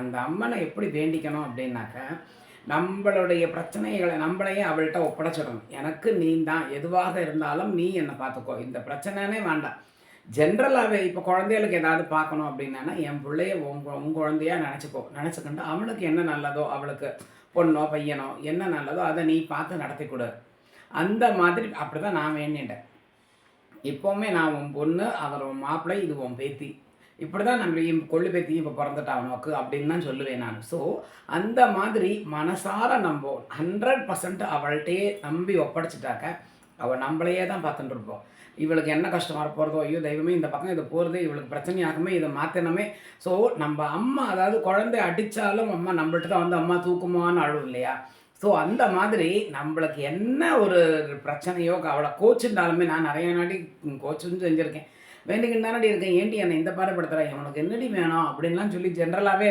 அந்த அம்மனை எப்படி வேண்டிக்கணும் அப்படின்னாக்க நம்மளுடைய பிரச்சனைகளை நம்மளையே அவள்கிட்ட ஒப்படைச்சிடணும். எனக்கு நீ தான் எதுவாக இருந்தாலும் நீ என்னை பார்த்துக்கோ. இந்த பிரச்சனைனே வேண்டாம். ஜென்ரலாகவே இப்போ குழந்தைகளுக்கு ஏதாவது பார்க்கணும் அப்படின்னா என் பிள்ளைய உன் உன் குழந்தையாக நினச்சிக்கோ. நினச்சிக்கிட்டு அவளுக்கு என்ன நல்லதோ அவளுக்கு பொண்ணோ பையனோ என்ன நல்லதோ அதை நீ பார்த்து நடத்தி கொடு. அந்த மாதிரி அப்படி தான் நான் வேண்டிட்டேன் இப்போவுமே நான் உன் பொண்ணு அவர் உன் மாப்பிள்ளை இது உன் பேத்தி. இப்படி தான் நம்ம இப்போ கொள்ளு பேத்தி இப்போ பிறந்துட்டா அவனுக்கு அப்படின்னு தான் சொல்லுவேன் நான். ஸோ அந்த மாதிரி மனசார நம்ம ஹண்ட்ரட் பர்சன்ட் அவள்கிட்டயே நம்பி ஒப்படைச்சிட்டாக்க அவள் நம்மளையே தான் பார்த்துட்டு இருப்போம். இவளுக்கு என்ன கஷ்டமாக போகிறதோ ஐயோ தெய்வமே இந்த பக்கம் இது போகிறது இவளுக்கு பிரச்சனையாகுமே இதை மாற்றணுமே ஸோ நம்ம அம்மா அதாவது குழந்தை அடித்தாலும் அம்மா நம்மள்ட்ட தான் வந்து அம்மா தூக்குமான்னு அழுவும் இல்லையா? ஸோ அந்த மாதிரி நம்மளுக்கு என்ன ஒரு பிரச்சனையோ அவளை கோச்சுட்டாலுமே நான் நிறைய நாட்டி கோச்சுன்னு செஞ்சுருக்கேன். வேண்டுகின்றானடி இருக்கேன் ஏன்டி என்னை இந்த பாடப்படுத்துகிறாய் உனக்கு என்னடி வேணும்? அப்படின்லாம் சொல்லி ஜென்ரலாகவே